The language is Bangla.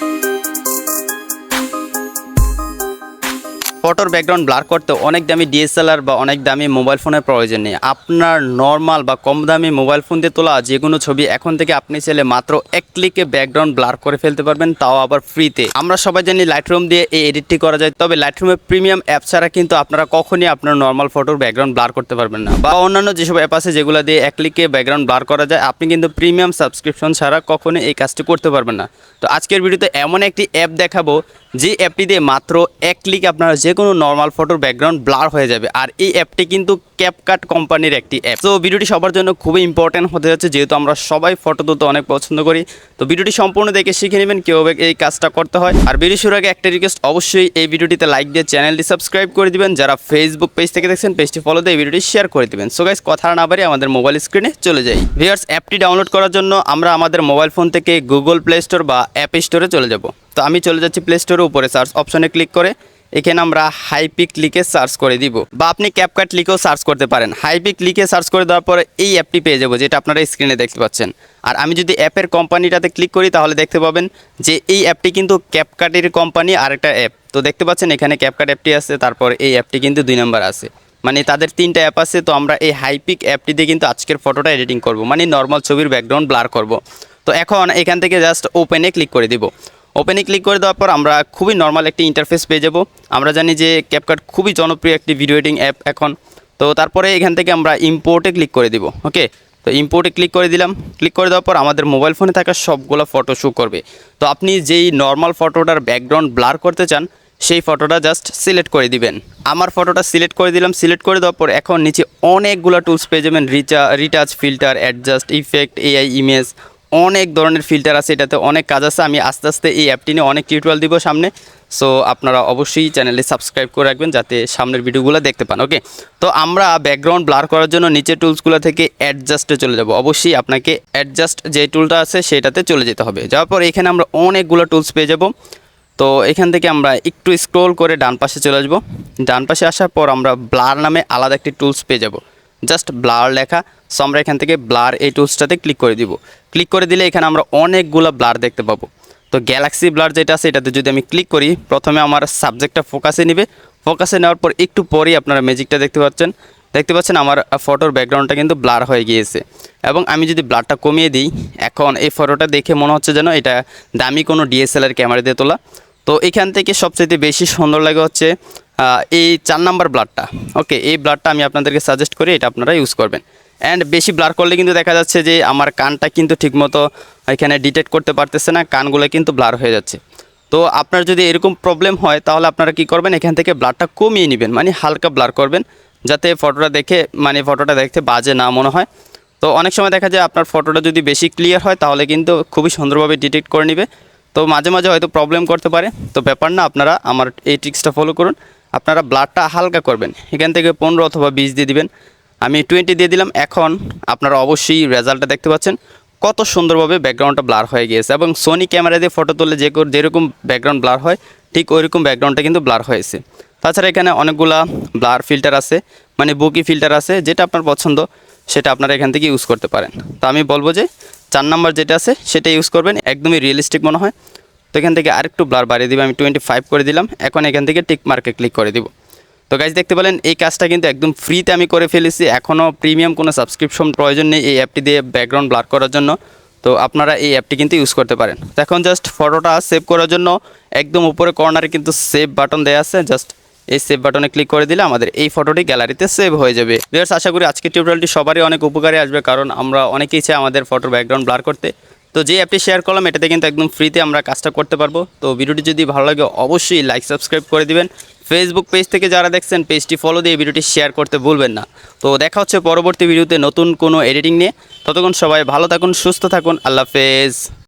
Bye. ফটোর ব্যাকগ্রাউন্ড ব্লার করতে অনেক দামি ডিএসএলআর বা অনেক দামি মোবাইল ফোনের প্রয়োজন নেই। আপনার নর্মাল বা কম দামি মোবাইল ফোন দিয়ে তোলা যে কোনো ছবি এখন থেকে আপনি চাইলে মাত্র এক ক্লিকে ব্যাকগ্রাউন্ড ব্লার করে ফেলতে পারবেন, তাও আবার ফ্রিতে আমরা সবাই জানি লাইটরুম দিয়ে এই এডিটটি করা যায়, তবে লাইটরুমের প্রিমিয়াম অ্যাপ ছাড়া কিন্তু আপনারা কখনই আপনার নর্মাল ফটোর ব্যাকগ্রাউন্ড ব্লার করতে পারবেন না। বা অন্যান্য যেসব অ্যাপ আছে যেগুলো দিয়ে এক ক্লিকে ব্যাকগ্রাউন্ড ব্লার করা যায়, আপনি কিন্তু প্রিমিয়াম সাবস্ক্রিপশন ছাড়া কখনোই এই কাজটি করতে পারবেন না। তো আজকের ভিডিওতে এমন একটি অ্যাপ দেখাবো, যে অ্যাপটি দিয়ে মাত্র এক ক্লিক আপনারা যে কোনো নর্মাল ফটোর ব্যাকগ্রাউন্ড ব্লার হয়ে যাবে। আর এই অ্যাপটি কিন্তু ক্যাপকাট কোম্পানির একটি অ্যাপ তো ভিডিওটি সবার জন্য খুবই ইম্পর্টেন্ট হতে যাচ্ছে, যেহেতু আমরা সবাই ফটো তুলতে অনেক পছন্দ করি। তো ভিডিওটি সম্পূর্ণ দেখে শিখে নেবেন কীভাবে এই কাজটা করতে হয়। আর ভিডিও শুরু আগে একটা রিকোয়েস্ট অবশ্যই এই ভিডিওটিতে লাইক দিয়ে চ্যানেলটি সাবস্ক্রাইব করে দিবেন। যারা ফেসবুক পেজ থেকে দেখছেন পেজটি ফলো দিয়ে এই ভিডিওটি শেয়ার করে দিবেন। সো গাইস কথা না বাড়ি আমাদের মোবাইল স্ক্রিনে চলে যাই। ভিউয়ার্স অ্যাপটি ডাউনলোড করার জন্য আমরা আমাদের মোবাইল ফোন থেকে গুগল প্লে স্টোর বা অ্যাপ স্টোরে চলে যাব। তো, আমি চলে যাচ্ছি প্লে স্টোরের উপরে সার্চ অপশনে ক্লিক করে। এখানে আমরা হাইপিক লিখে সার্চ করে দিব। বা আপনি ক্যাপকাট লিখেও সার্চ করতে পারেন। হাইপিক লিখে সার্চ করে দেওয়ার পরে এই অ্যাপটি পেয়ে যাব, যেটা আপনারা স্ক্রিনে দেখতে পাচ্ছেন। আর আমি যদি অ্যাপের কোম্পানিটাতে ক্লিক করি, তাহলে দেখতে পাবেন যে এই অ্যাপটি কিন্তু ক্যাপকাটের কোম্পানি আর একটা অ্যাপ। তো দেখতে পাচ্ছেন এখানে ক্যাপকাট অ্যাপটি আছে, তারপর এই অ্যাপটি কিন্তু দুই নাম্বার আছে। মানে তাদের তিনটা অ্যাপ আছে, তো আমরা এই হাইপিক অ্যাপটি দিয়ে কিন্তু আজকের ফটোটা এডিটিং করব। মানে নর্মাল ছবির ব্যাকগ্রাউন্ড ব্লার করব। তো এখন এখান থেকে জাস্ট ওপেনে ক্লিক করে দিব। ওপেনে ক্লিক করে দেওয়ার পর আমরা খুবই নর্মাল একটি ইন্টারফেস পেয়ে যাব। আমরা জানি যে ক্যাপকাট খুবই জনপ্রিয় একটি ভিডিও এডিটিং অ্যাপ এখন। তো তারপরে এখান থেকে আমরা ইম্পোর্টে ক্লিক করে দিব ওকে তো ইম্পোর্টে ক্লিক করে দিলাম। ক্লিক করে দেওয়ার পর আমাদের মোবাইল ফোনে থাকা সবগুলো ফটো শো করবে। তো আপনি যেই নর্মাল ফটোটার ব্যাকগ্রাউন্ড ব্লার করতে চান, সেই ফটোটা জাস্ট সিলেক্ট করে দিবেন। আমার ফটোটা সিলেক্ট করে দিলাম। সিলেক্ট করে দেওয়ার পর এখন নিচে অনেকগুলো টুলস পেয়ে যাবেন। Richa retouch filter adjust effect AI image অনেক ধরনের ফিল্টার আছে, এটাতে অনেক কাজ আছে। আমি আস্তে আস্তে এই অ্যাপটি নিয়ে অনেক টিউটোরিয়াল দিব সামনে। সো আপনারা অবশ্যই চ্যানেলে সাবস্ক্রাইব করে রাখবেন যাতে সামনের ভিডিওগুলো দেখতে পান ওকে তো আমরা ব্যাকগ্রাউন্ড ব্লার করার জন্য নিচে টুলসগুলো থেকে অ্যাডজাস্টে চলে যাব। অবশ্যই আপনাকে অ্যাডজাস্ট যে টুলটা আছে, সেটাতে চলে যেতে হবে। যাওয়ার পর এখানে আমরা অনেকগুলো টুলস পেয়ে যাব। তো এখান থেকে আমরা একটু স্ক্রোল করে ডান পাশে চলে আসব। ডান পাশে আসার পর আমরা ব্লার নামে আলাদা একটি টুলস পেয়ে যাব। জাস্ট ব্লার লেখা। সো আমরা এখান থেকে ব্লার এই টুলসটাতে ক্লিক করে দিব। ক্লিক করে দিলে এখানে আমরা অনেকগুলো ব্লার দেখতে পাবো। তো গ্যালাক্সি ব্লার যেটা আছে, এটাতে যদি আমি ক্লিক করি, প্রথমে আমার সাবজেক্টটা ফোকাসে নেবে। ফোকাসে নেওয়ার পর একটু পরেই আপনারা ম্যাজিকটা দেখতে পাচ্ছেন। দেখতে পাচ্ছেন আমার ফটোর ব্যাকগ্রাউন্ডটা কিন্তু ব্লার হয়ে গিয়েছে। এবং আমি যদি ব্লারটা কমিয়ে দিই, এখন এই ফটোটা দেখে মনে হচ্ছে যেন এটা দামি কোনো ডিএসএলআর ক্যামেরা দিয়ে তোলা। তো এখান থেকে সবচেয়ে বেশি সুন্দর লাগে হচ্ছে এই চার নাম্বার ব্লাডটা, ওকে, এই ব্লাডটা আমি আপনাদেরকে সাজেস্ট করি, এটা আপনারা ইউজ করবেন। অ্যান্ড বেশি ব্লার করলে কিন্তু দেখা যাচ্ছে যে আমার কানটা কিন্তু ঠিকমতো এখানে ডিটেক্ট করতে পারতেছে না, কানগুলো কিন্তু ব্লার হয়ে যাচ্ছে। তো আপনার যদি এরকম প্রবলেম হয়, তাহলে আপনারা কি করবেন, এখান থেকে ব্লাডটা কমিয়ে নেবেন মানে হালকা ব্লার করবেন, যাতে ফটোটা দেখে মানে ফটোটা দেখতে বাজে না মনে হয়। তো অনেক সময় দেখা যায় আপনার ফটোটা যদি বেশি ক্লিয়ার হয়, তাহলে কিন্তু খুবই সুন্দরভাবে ডিটেক্ট করে নেবে। তো মাঝে মাঝে হয়তো প্রবলেম করতে পারে। তো ব্যাপার না, আপনারা আমার এই ট্রিক্সটা ফলো করুন। আপনারা ব্লাডটা হালকা করবেন। এখান থেকে পনেরো অথবা বিশ দিয়ে দিবেন। আমি টোয়েন্টি দিয়ে দিলাম। এখন আপনারা অবশ্যই রেজাল্টটা দেখতে পাচ্ছেন। কত সুন্দরভাবে ব্যাকগ্রাউন্ডটা ব্লার হয়ে গিয়েছে এবং সোনি ক্যামেরা দিয়ে ফটো তুললে যে যেরকম ব্যাকগ্রাউন্ড ব্লার হয়, ঠিক ওইরকম ব্যাকগ্রাউন্ডটা কিন্তু ব্লার হয়েছে। তাছাড়া এখানে অনেকগুলা ব্লার ফিল্টার আছে মানে বুকি ফিল্টার আছে, যেটা আপনার পছন্দ, সেটা আপনারা এখান থেকে ইউজ করতে পারেন। তো আমি বলব যে, চার নাম্বার যেটা আছে, সেটা ইউজ করবেন। একদমই রিয়েলিস্টিক মনে হয়। তো এখান থেকে আরেকটু ব্লার বাড়িয়ে দিবে, আমি টোয়েন্টি ফাইভ করে দিলাম, এখন এখান থেকে টিক মার্কে ক্লিক করে দিব। তো গাইজ দেখতে পেলেন, এই কাজটা কিন্তু একদম ফ্রিতে আমি করে ফেলেছি এখনও প্রিমিয়াম কোনো সাবস্ক্রিপশন প্রয়োজন নেই এই অ্যাপটি দিয়ে ব্যাকগ্রাউন্ড ব্লার করার জন্য। তো আপনারা এই অ্যাপটি কিন্তু ইউজ করতে পারেন। তো এখন জাস্ট ফটোটা সেভ করার জন্য একদম উপরে কর্নারে কিন্তু সেভ বাটন দেওয়া আছে জাস্ট এই সেভ বাটনে ক্লিক করে দিলে আমাদের এই ফটোটি গ্যালারিতে সেভ হয়ে যাবে। ভিউয়ার্স আশা করি আজকের টিউটোরিয়ালটি সবারই অনেক উপকারে আসবে, কারণ আমরা অনেকেই চাই আমাদের ফটোর ব্যাকগ্রাউন্ড ব্লার করতে। তো যে অ্যাপটি শেয়ার করলাম, এটাতে কিন্তু একদম ফ্রিতে আমরা কাজটা করতে পারব। তো ভিডিওটি যদি ভালো লাগে, অবশ্যই লাইক সাবস্ক্রাইব করে দিবেন। ফেসবুক পেজ থেকে যারা দেখছেন পেজটি ফলো দিয়ে ভিডিওটি শেয়ার করতে ভুলবেন না। তো দেখা হচ্ছে পরবর্তী ভিডিওতে নতুন কোনো এডিটিং নিয়ে। ততক্ষণ সবাই ভালো থাকুন, সুস্থ থাকুন। আল্লাহ হাফেজ।